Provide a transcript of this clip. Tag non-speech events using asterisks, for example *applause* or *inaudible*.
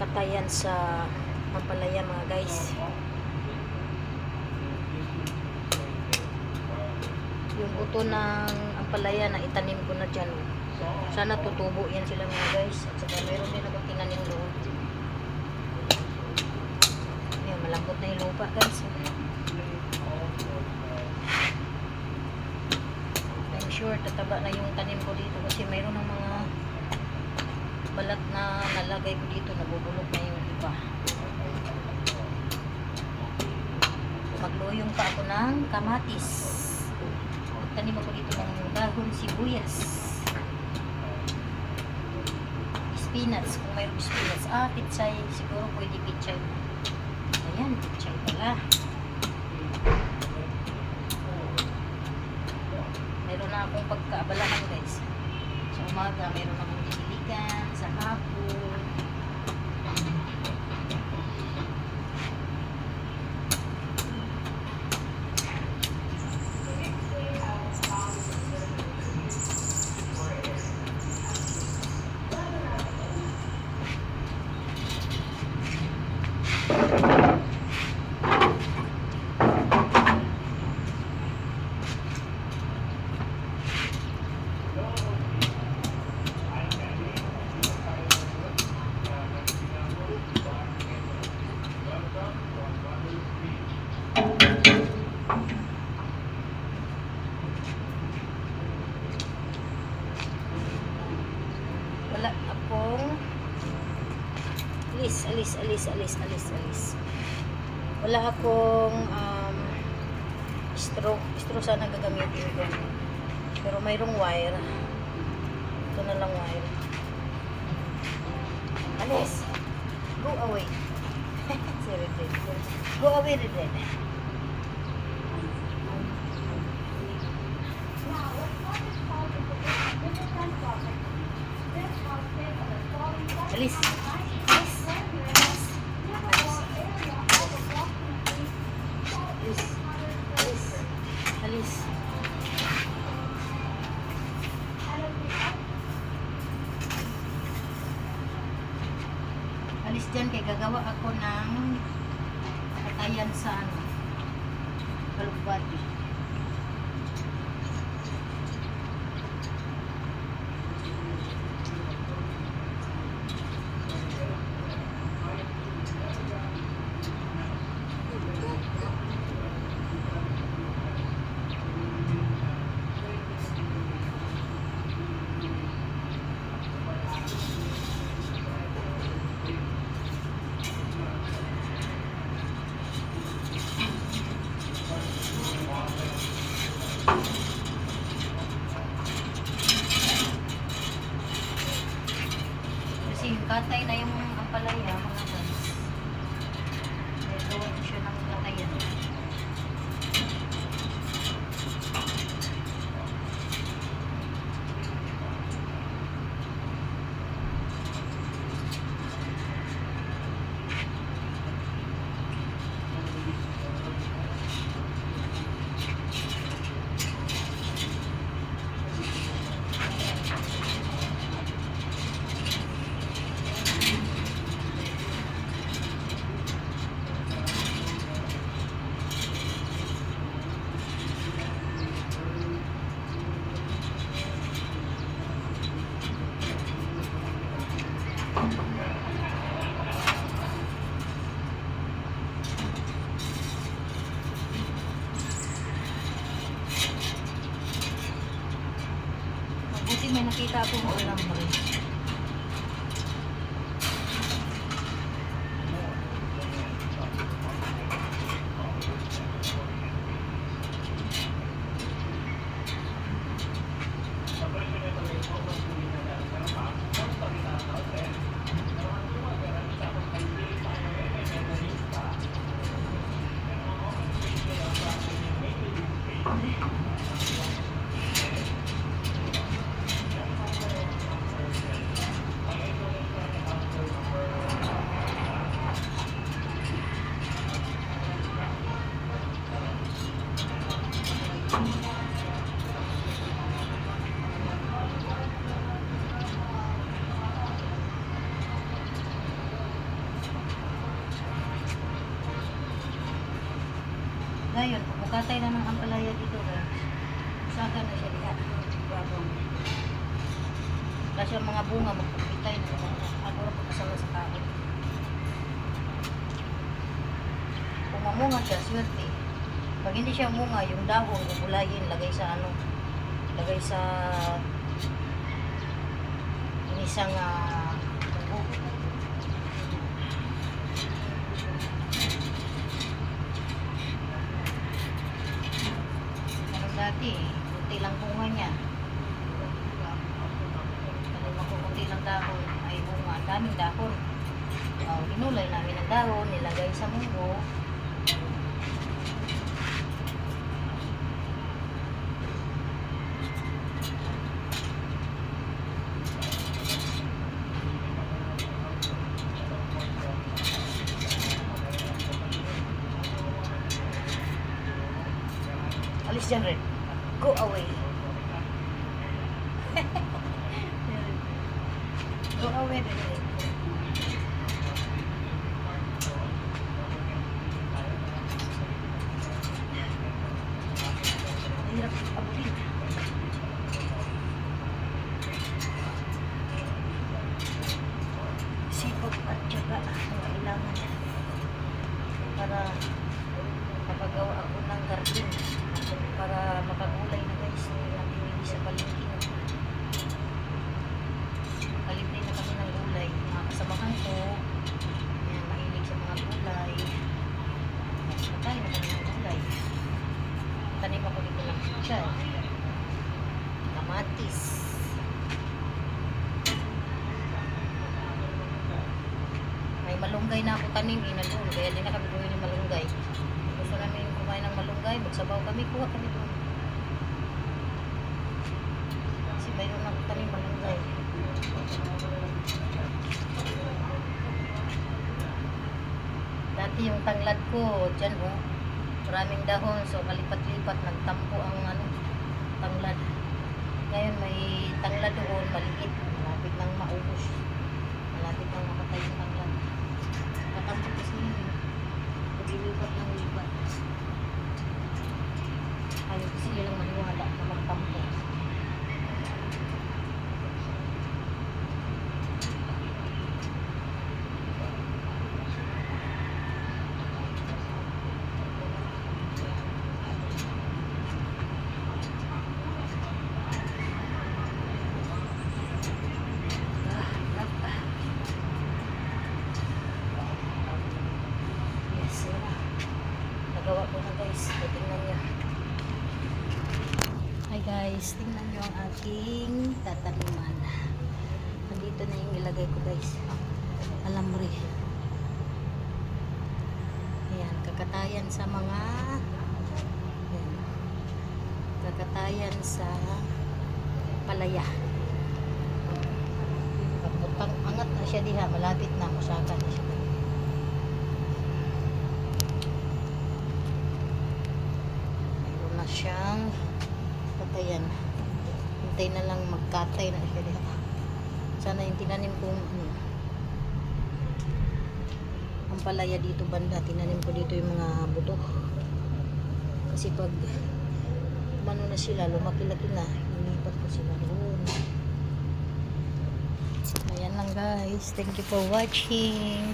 katayan sa Pampalaya mga guys. Yung buto ng ampalaya na itanim ko na dyan. Sana tutubo yan sila mga guys. At saka meron din akong tinanim doon. Ayan, malambot na yung lupa guys. I'm sure tataba na yung tanim ko dito kasi mayroon ng mga balat na nalagay ko dito nabubulok na yung iba. Magluyong pa ako ng kamatis. Magtanim ako dito ng dahon sibuyas. Spinach, kung mayroong spinach. Ah, pitsay. Siguro pwede pitsay. Ayan, pitsay pala. Meron na akong pagkaabalahan guys. Sa umaga, meron akong diniligan. Sa hapon. Wala akong alis, alis, alis, alis, alis, alis. Wala akong um, straw. Straw sana gagamitin ko. Pero mayroong wire. Ito na lang wire. Alis. Go away. *laughs* Redden. Go away, Redden. Alis. Alis. Alis. Alis. Alis. Dyan kay gagawa ako ng katayan sa ano. Balugbati. Kasi katay na yung ampalaya, mga Pumukatay na ng ampalaya dito guys. Saka na siya diha. Bagong. Kasi ang mga bunga magpapitay na. Ako na pagkasala sa tao. Kung mamunga siya, swerte. Pag hindi siya munga, yung dahon, gugulayin, lagay sa ano, lagay sa inisang uh, Dati, kunti lang bunga niya. Tanim ako kunti lang dahon, ay bunga, ang daming dahon. Oh, inulay namin ang dahon, nilagay sa munggo. Alis dyan rin. Go away. Go away rin. Hirap abutin. Sipag at tiyaga ang para ng garden para makagulay na guys hindi natin hindi sa palengke kalipin na kami ng gulay mga kasamahan ko yan, mahilig sa mga gulay. Matay na kami ng gulay. Tanim ako dito ng pichay kamatis. May malunggay na ako tanim inalun kaya din na kami bumili ng malunggay gusto namin kumain ng magsabaw kami kuha kami doon kasi mayroon ako tanim malunggay dati yung tanglad ko dyan oh. Maraming dahon so kalipat-lipat nagtampo ang ano tanglad ngayon may tanglad doon maliit malapit nang maubos malapit nang makatay yung tanglad katampo kasi yun eh. Paglilipat ng lipat. Ayaw kasi nilang maniwala na magtampo. Yes, yun na. Nagawa ko na guys. So, tingnan nyo. Hi guys, tingnan nyo ang aking tataniman. Nandito na yung ilagay ko guys. Alambre. Ayan, kakatayan sa mga ayan, kakatayan sa palaya. Kaputang angat na siya diha, malapit na, musaka na siya. Mayroon na siyang patayan. Hintay na lang magkatay na siya. Sana yung tinanim kong ano, ang palaya dito banda, tinanim ko dito yung mga buto. Kasi pag umano na sila, lumaki-laki na, inipat ko sila doon. Ayan lang guys. Thank you for watching.